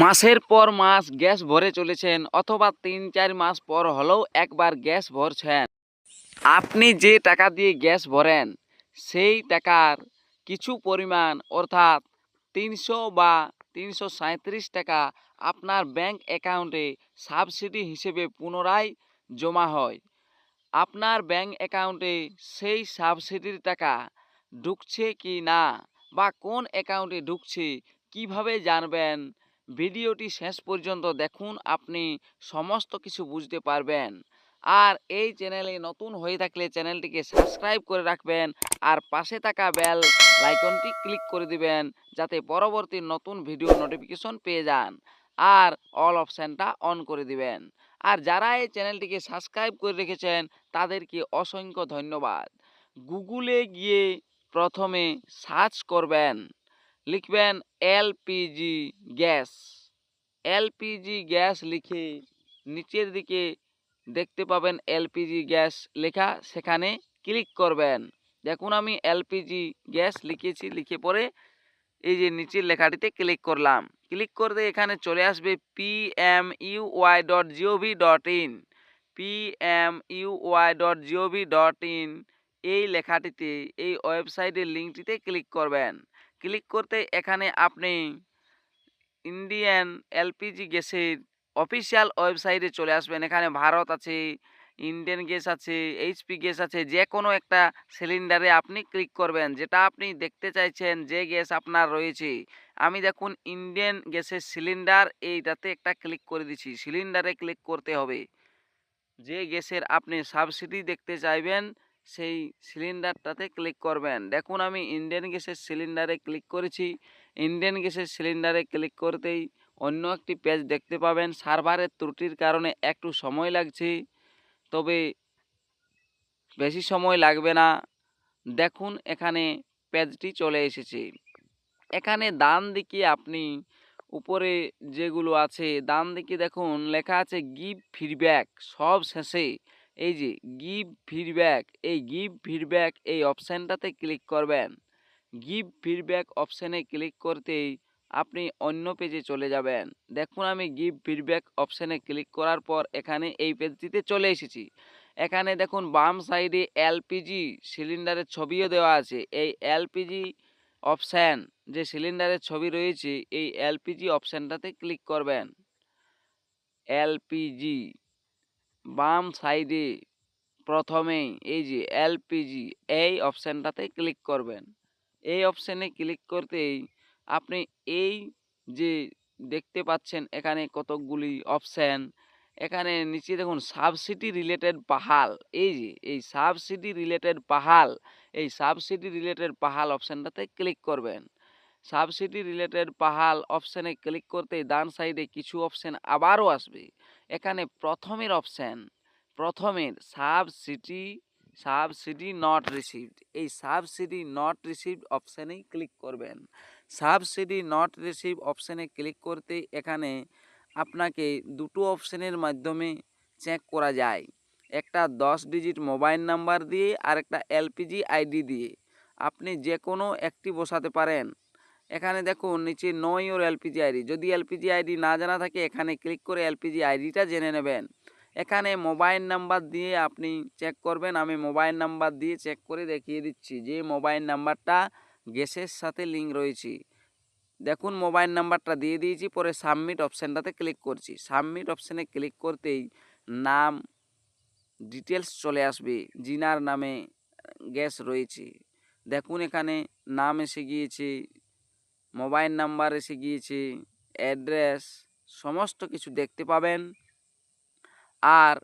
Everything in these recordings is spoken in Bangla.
মাসের পর মাস গ্যাস ভরে চলেছেন অথবা তিন, চার মাস পর হলেও একবার গ্যাস ভরছেন। আপনি যে টাকা দিয়ে গ্যাস ভরেন, সেই টাকার কিছু পরিমাণ, অর্থাৎ তিনশো বা তিনশো সাঁত্রিশ টাকা আপনার ব্যাংক অ্যাকাউন্টে সাবসিডি হিসেবে পুনরায় জমা হয়। আপনার ব্যাংক অ্যাকাউন্টে সেই সাবসিডির টাকা ঢুকছে কি না বা কোন অ্যাকাউন্টে ঢুকছে, কীভাবে জানবেন? ভিডিওটি শেষ পর্যন্ত দেখুন, আপনি সমস্ত কিছু বুঝতে পারবেন। আর এই চ্যানেলে নতুন হয়ে থাকলে চ্যানেলটিকে সাবস্ক্রাইব করে রাখবেন আর পাশে থাকা বেল লাইকনটি ক্লিক করে দিবেন যাতে পরবর্তী নতুন ভিডিও নোটিফিকেশন পেয়ে যান আর অল অপশানটা অন করে দিবেন। আর যারা এই চ্যানেলটিকে সাবস্ক্রাইব করে রেখেছেন, তাদেরকে অসংখ্য ধন্যবাদ। গুগলে গিয়ে প্রথমে সার্চ করবেন লিখবেন এলপিজি গ্যাস। এলপিজি গ্যাস লিখে নিচের দিকে দেখতে পাবেন এলপিজি গ্যাস লেখা। সেখানে ক্লিক করবেন। দেখুন আমি এলপিজি গ্যাস লিখেছি, লিখে পরে এই যে নিচের লেখাটিতে ক্লিক করলাম। ক্লিক করতে এখানে চলে আসবে P M U Y dot gov dot in P M U Y dot gov dot in এই লেখাটিতে, এই ওয়েবসাইটের লিঙ্কটিতে ক্লিক করবেন। ক্লিক করতে এখানে আপনি ইন্ডিয়ান এলপিজি গ্যাসের অফিসিয়াল ওয়েবসাইটে চলে আসবেন। এখানে ভারত আছে, ইন্ডিয়ান গ্যাস আছে এইচপি গ্যাস আছে যে কোনো একটা সিলিন্ডারে আপনি ক্লিক করবেন। যেটা আপনি দেখতে চাইছেন যে গ্যাস আপনার রয়েছে, আমি দেখুন ইন্ডিয়ান গ্যাসের সিলিন্ডার এইটাতে একটা ক্লিক করে দিচ্ছি সিলিন্ডারে ক্লিক করতে হবে। যে গ্যাসের আপনি সাবসিডি দেখতে চাইবেন সেই সিলিন্ডারটাতে ক্লিক করবেন। দেখুন আমি ইন্ডিয়ান গ্যাসের সিলিন্ডারে ক্লিক করেছি। ইন্ডিয়ান গ্যাসের সিলিন্ডারে ক্লিক করতেই অন্য একটি পেজ দেখতে পাবেন। সার্ভারের ত্রুটির কারণে একটু সময় লাগছে। তবে বেশি সময় লাগবে না। দেখুন এখানে পেজটি চলে এসেছে। এখানে ডান দিকে আপনি উপরে যেগুলো আছে, ডান দিকে দেখুন লেখা আছে গিভ ফিডব্যাক সব শেষে এই যে গিভ ফিডব্যাক এই গিভ ফিডব্যাক এই অপশানটাতে ক্লিক করবেন। গিভ ফিডব্যাক অপশানে ক্লিক করতেই আপনি অন্য পেজে চলে যাবেন। দেখুন আমি গিভ ফিডব্যাক অপশানে ক্লিক করার পর এখানে এই পেজটিতে চলে এসেছি। এখানে দেখুন বাম সাইডে এলপিজি সিলিন্ডারের ছবিও দেওয়া আছে। এই এলপিজি অপশান যে সিলিন্ডারের ছবি রয়েছে, এই এলপিজি অপশানটাতে ক্লিক করবেন। এলপিজি বাম সাইডে প্রথমেই এই যে এলপিজি এই অপশানটাতে ক্লিক করবেন। এই অপশানে ক্লিক করতেই আপনি এই যে দেখতে পাচ্ছেন এখানে কতকগুলি অপশান। এখানে নিচে দেখুন সাবসিডি রিলেটেড পাহাল এই যে, এই সাবসিডি রিলেটেড পাহাল এই সাবসিডি রিলেটেড পাহাল অপশানটাতে ক্লিক করবেন। সাবসিডি রিলেটেড পাহাল অপশানে ক্লিক করতেই ডান সাইডে কিছু অপশান আবারও আসবে। এখানে প্রথমের অপশান প্রথমের সাবসিডি সাবসিডি নট রিসিভড এই সাবসিডি নট রিসিভড অপশানেই ক্লিক করবেন। সাবসিডি নট রিসিভ অপশানে ক্লিক করতে এখানে আপনাকে দুটো অপশানের মাধ্যমে চেক করা যায়। একটা দশ ডিজিট মোবাইল নাম্বার দিয়ে আর একটা এলপিজি আইডি দিয়ে। আপনি যে কোনো একটি বসাতে পারেন। এখানে দেখুন, নিচে নয় ওর এলপিজি আইডি যদি এলপিজি আইডি না জানা থাকে, এখানে ক্লিক করে এলপিজি আইডিটা জেনে নেবেন। এখানে মোবাইল নাম্বার দিয়ে আপনি চেক করবেন। আমি মোবাইল নাম্বার দিয়ে চেক করে দেখিয়ে দিচ্ছি যে মোবাইল নাম্বারটা গ্যাসের সাথে লিঙ্ক রয়েছে। দেখুন মোবাইল নাম্বারটা দিয়ে দিয়েছি, পরে সাবমিট অপশানটাতে ক্লিক করছি। সাবমিট অপশানে ক্লিক করতেই নাম ডিটেলস চলে আসবে, জিনার নামে গ্যাস রয়েছে। দেখুন, এখানে নাম এসে গিয়েছে মোবাইল নাম্বার এসে গিয়েছে, অ্যাড্রেস, সমস্ত কিছু দেখতে পাবেন। আর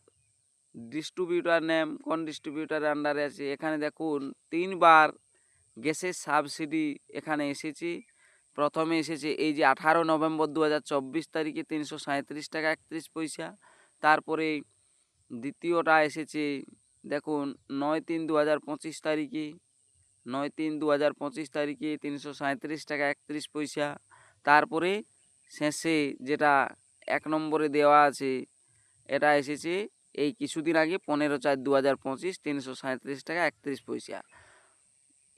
ডিস্ট্রিবিউটার নেম কোন ডিস্ট্রিবিউটারের আন্ডারে আছে, এখানে দেখুন তিনবার গ্যাসের সাবসিডি এখানে এসেছে। প্রথমে এসেছে এই যে আঠারো নভেম্বর দু হাজার চব্বিশ তারিখে তিনশো সাঁত্রিশ টাকা একত্রিশ পয়সা। তারপরে দ্বিতীয়টা এসেছে, দেখুন নয় তিন দু তারিখে নয় তিন দু হাজার পঁচিশ তারিখে তিনশো সাঁত্রিশ টাকা একত্রিশ পয়সা। তারপরে শেষে যেটা এক নম্বরে দেওয়া আছে, এটা এসেছে এই কিছুদিন আগে পনেরো চার দু হাজার পঁচিশ তিনশো সাঁত্রিশ টাকা একত্রিশ পয়সা।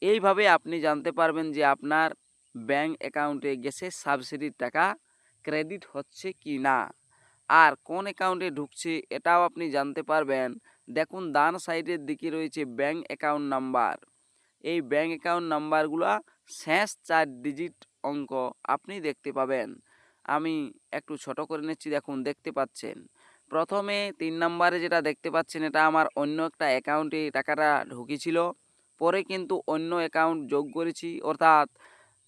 এইভাবে আপনি জানতে পারবেন যে আপনার ব্যাংক অ্যাকাউন্টে গ্যাসের সাবসিডির টাকা, ক্রেডিট হচ্ছে কি না, আর কোন অ্যাকাউন্টে ঢুকছে এটাও আপনি জানতে পারবেন। দেখুন, ডান সাইডের দিকে রয়েছে ব্যাংক অ্যাকাউন্ট নাম্বার। এই ব্যাঙ্ক অ্যাকাউন্ট নাম্বারগুলো শেষ চার ডিজিট অঙ্ক আপনি দেখতে পাবেন। আমি একটু ছোট করে নিচ্ছি, দেখুন, দেখতে পাচ্ছেন। প্রথমে তিন নম্বরে যেটা দেখতে পাচ্ছেন, এটা আমার অন্য একটা অ্যাকাউন্টে টাকাটা ঢুকেছিল। পরে কিন্তু অন্য অ্যাকাউন্ট যোগ করেছি। অর্থাৎ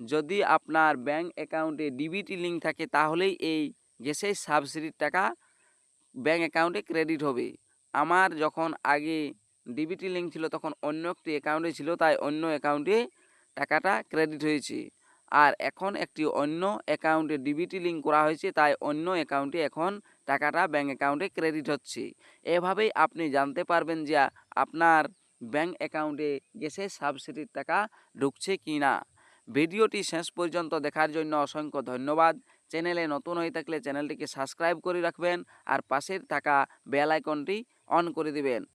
যদি আপনার ব্যাঙ্ক অ্যাকাউন্টে ডিবিটি লিঙ্ক থাকে, তাহলেই এই গ্যাসের সাবসিডির টাকা ব্যাঙ্ক অ্যাকাউন্টে ক্রেডিট হবে। আমার যখন আগে ডিবিটি লিঙ্ক ছিল তখন অন্য একটি অ্যাকাউন্টে ছিল, তাই অন্য অ্যাকাউন্টে টাকাটা ক্রেডিট হয়েছে। আর এখন একটি অন্য অ্যাকাউন্টে ডিবিটি লিঙ্ক করা হয়েছে, তাই অন্য অ্যাকাউন্টে এখন টাকাটা ব্যাঙ্ক অ্যাকাউন্টে ক্রেডিট হচ্ছে। এভাবেই আপনি জানতে পারবেন যে আপনার ব্যাঙ্ক অ্যাকাউন্টে গ্যাসের সাবসিডির টাকা ঢুকছে কি না। ভিডিওটি শেষ পর্যন্ত দেখার জন্য অসংখ্য ধন্যবাদ। চ্যানেলে নতুন হয়ে থাকলে চ্যানেলটিকে সাবস্ক্রাইব করে রাখবেন আর পাশের থাকা বেল আইকনটি অন করে দিবেন।